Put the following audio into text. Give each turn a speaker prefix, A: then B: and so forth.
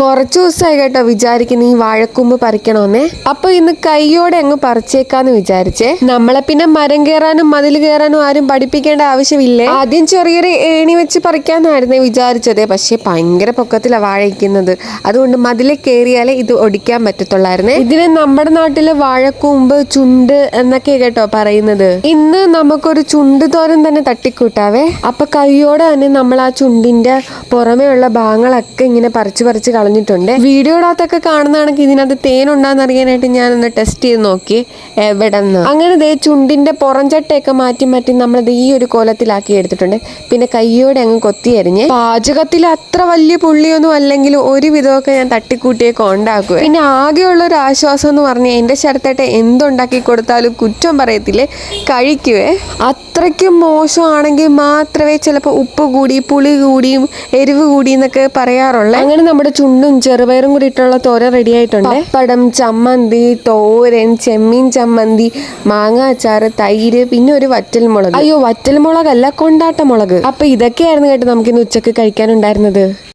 A: കുറച്ചു ദിവസമായി കേട്ടോ വിചാരിക്കുന്ന ഈ വാഴക്കൂമ്പ് പറിക്കണമെന്നേ അപ്പൊ ഇന്ന് കൈയോടെ അങ്ങ് പറിച്ചേക്കാന്ന് വിചാരിച്ചേ. നമ്മളെ പിന്നെ മരം കയറാനും മതിൽ കയറാനും ആരും പഠിപ്പിക്കേണ്ട ആവശ്യമില്ലേ? ആദ്യം ചെറിയൊരു ഏണി വെച്ച് പറിക്കാന്നായിരുന്നേ വിചാരിച്ചതേ. പക്ഷെ ഭയങ്കര പൊക്കത്തിലാണ് വാഴയ്ക്കുന്നത് അതുകൊണ്ട് മതിലെ കയറിയാലേ ഇത് ഒടിക്കാൻ പറ്റത്തുള്ളായിരുന്നേ. ഇതിന് നമ്മുടെ നാട്ടിൽ വാഴക്കൂമ്പ് ചുണ്ട് എന്നൊക്കെ കേട്ടോ പറയുന്നത്. ഇന്ന് നമുക്കൊരു ചുണ്ട് തോരൻ തന്നെ തട്ടിക്കൂട്ടാവേ. അപ്പൊ കൈയോടെ തന്നെ നമ്മൾ ആ ചുണ്ടിന്റെ പുറമെയുള്ള ഭാഗങ്ങളൊക്കെ ഇങ്ങനെ പറിച്ചു പറിച്ച് കളഞ്ഞിട്ടുണ്ട്. വീഡിയോടകത്തൊക്കെ കാണുന്നതാണെങ്കിൽ ഇതിനകത്ത് തേനുണ്ടാന്ന് അറിയാനായിട്ട് ഞാൻ ഒന്ന് ടെസ്റ്റ് ചെയ്ത് നോക്കി എവിടെ നിന്ന് അങ്ങനെ ദേ ചുണ്ടിന്റെ പുറംചട്ടയൊക്കെ മാറ്റി മാറ്റി നമ്മൾ ഈ ഒരു കോലത്തിലാക്കി എടുത്തിട്ടുണ്ട്. പിന്നെ കയ്യോടെ അങ്ങ് കൊത്തി എറിഞ്ഞ്. പാചകത്തിൽ അത്ര വലിയ പുള്ളിയൊന്നും അല്ലെങ്കിൽ ഒരു വിധമൊക്കെ ഞാൻ തട്ടിക്കൂട്ടിയൊക്കെ ഉണ്ടാക്കുക. പിന്നെ ആകെയുള്ള ഒരു ആശ്വാസം എന്ന് പറഞ്ഞാൽ എന്റെ ശരത്തേട്ടെ എന്തുണ്ടാക്കി കൊടുത്താലും കുറ്റം പറയത്തില്ലേ? കഴിക്കുവേ. അത്രയ്ക്കും മോശമാണെങ്കിൽ മാത്രമേ ചിലപ്പോൾ ഉപ്പ് കൂടി പുളി കൂടിയും എരിവ് കൂടി എന്നൊക്കെ പറയാറുള്ളൂ. അങ്ങനെ നമ്മുടെ ചുണ്ടും ചെറുപയറും കൂടി ഇട്ടുള്ള തോര റെഡി ആയിട്ടുണ്ട്. പപ്പടം ചമ്മന്തി തോരൻ ചെമ്മീൻ ചമ്മന്തി മാങ്ങ അച്ചാർ തൈര് പിന്നെ ഒരു വറ്റൽ മുളക് അയ്യോ വറ്റൽ മുളകല്ല കൊണ്ടാട്ട മുളക് അപ്പൊ ഇതൊക്കെയായിരുന്നു കേട്ടോ നമുക്ക് ഇന്ന് ഉച്ചയ്ക്ക് കഴിക്കാനുണ്ടായിരുന്നത്.